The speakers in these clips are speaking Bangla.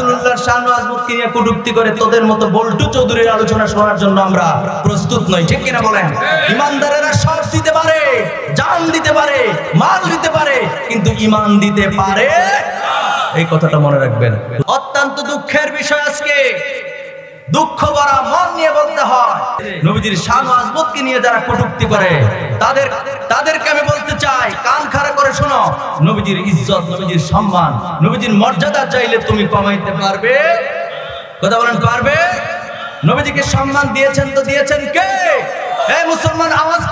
রাসূলুল্লাহর শান আজমতকে নিয়ে কটূক্তি করে তোদের মতো বল্টু চৌধুরীর আলোচনা শোনার জন্য আমরা প্রস্তুত নই, ঠিক কিনা বলেন? ইমানদারেরা সব দিতে পারে, জান দিতে পারে, মাল দিতে পারে, কিন্তু ইমান দিতে পারে এই কথাটা মনে রাখবেন। অত্যন্ত দুঃখের বিষয় আজকে। দুঃখ ভরা মন নিয়ে বলতে হয়, নবীজির শান আজমতকে নিয়ে যারা কটূক্তি করে, তাদের তাদেরকে আমি বলতে চাই করে শোনো, নবীজির ইজ্জত, নবীজির সম্মান, নবীজির মর্যাদা চাইলে তুমি কমাইতে পারবে। কথা বলেন, পারবে? নবীজিকে সম্মান দিয়েছেন তো দিয়েছেন কে? এই মুসলমান, আওয়াজ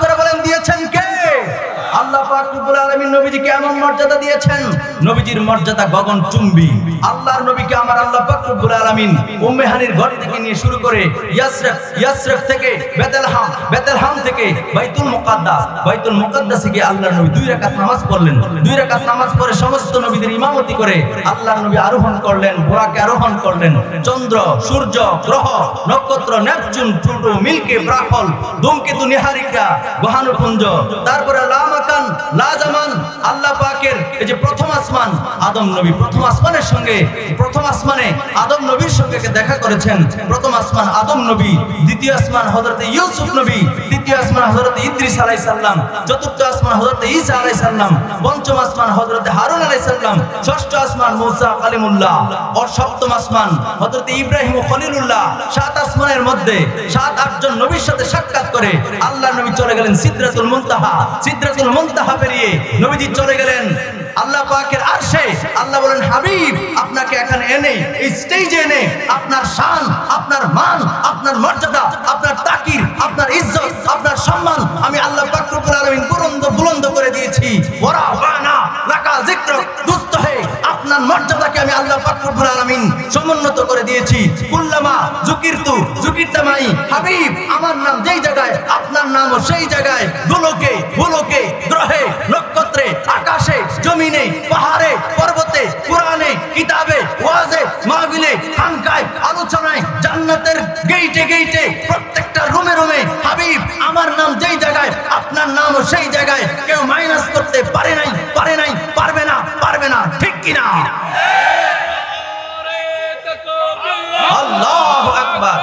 মর্যাদা দিয়েছেন? নবীজির মর্যাদা গগন চুম্বি। আল্লাহর নবীকে আমার আল্লাহ পাক রব্বুল আলামিন উম্মে ঘর থেকে নিয়ে শুরু করে ইয়াসরিফ ইয়াসরিফ থেকে বেতেলহাম বেতেলহাম থেকে বাইতুল মুকাদ্দাস, বাইতুল আল্লাহর নবী দুই নামাজ পড়লেন। দুই নামাজ পড়ে সমস্ত নবীদের ইমামতি করে আল্লাহর নবী আরোহণ করলেন বোরাকে আরোহণ করলেন। চন্দ্র, সূর্য, গ্রহ, নক্ষত্র, নেপচুন প্লুটো মিল্কি ব্রাহ্মল ধূমকেতু, নিহারিকা, গহানুপুঞ্জ, তারপরে লামাকান লাজামান, আল্লাহ পাকের এই যে প্রথম আসমান, আদম নবী প্রথম আসমানের সঙ্গে, প্রথম আসমানে আদম নবীর সঙ্গে দেখা করেছেন। প্রথম আসমান আদম নবী, দ্বিতীয় আসমান হযরত ইউসুফ নবী তৃতীয় আসমান হযরত ইদ্রিস আলাইহিস সালাম, চতুর্থ আসমান হযরত ঈসা আলাইহিস সালাম, পঞ্চম আসমান হযরত হারুন আলাইহিস সালাম, ষষ্ঠ আসমান মুসা কালিমুল্লাহ আর সপ্তম আসমান হযরত ইব্রাহিম ও খলিলুল্লাহ। সাত আসমানের মধ্যে সাত আটজন নবীর সাথে সাক্ষাৎ করে আল্লাহ নবী চলে গেলেন সিদরাতুল মুনতাহা। সিদরাতুল মুনতাহা পেরিয়ে নবীজি চলে গেলেন আল্লাহ পাকের আরশে। আল্লাহ বলেন, হাবিব, আপনাকে এখানে এনে স্টেজে এনে আপনার শান, আপনার মান, আপনার মর্যাদা, আপনার তাকির, আপনার ইজ্জত সম্মান আমি আল্লাহ বুলন্দ বুলন্দ করে দিয়েছি। ওরা বানা আপনার মর্যাদাকে আমি আল্লাহ সমুন্নত করে দিয়েছি। কুল্লামা হাবিব, আমার নাম যেই জায়গায়, আপনার নামও সেই জায়গায়। গোলকে গোলকে, গ্রহে, নক্ষত্রে, আকাশে, জমিনে, পাহাড়ে, পর্বতে, কোরআনে, কিতাবে, ওয়াজে মাহবিলে আলোচনায়, জান্নাতের গেইটে গেইটে, প্রত্যেকটা রুমে রুমে আপনার নামও সেই জায়গায় কেউ মাইনাস করতে পারে নাই পারে নাই, পারবে না পারবে না, ঠিক কিনা? আল্লাহু আকবার।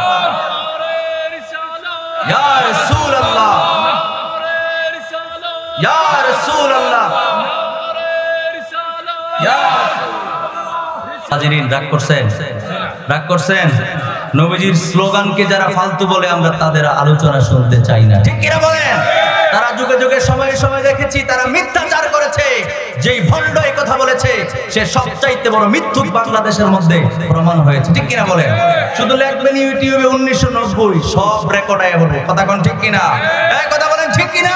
নবীজির স্লোগানকে যারা ফালতু বলে আমরা তাদের আলোচনা শুনতে চাই না। ঠিক কিনা বলেন? তারা যুগে যুগে, সময়ে সময় দেখেছি, তারা মিথ্যাচার করেছে। যেই ভণ্ড এই কথা বলেছে, সে সবচাইতে বড় মিথ্যু বাংলাদেশের মধ্যে প্রমাণ হয়েছে। ঠিক কিনা বলে শুধু লেখবেন ইউটিউবে উনিশশো নব্বই, সব রেকর্ড আয় বলব কথা কোন ঠিক কিনা? কথা বলেন ঠিক কিনা?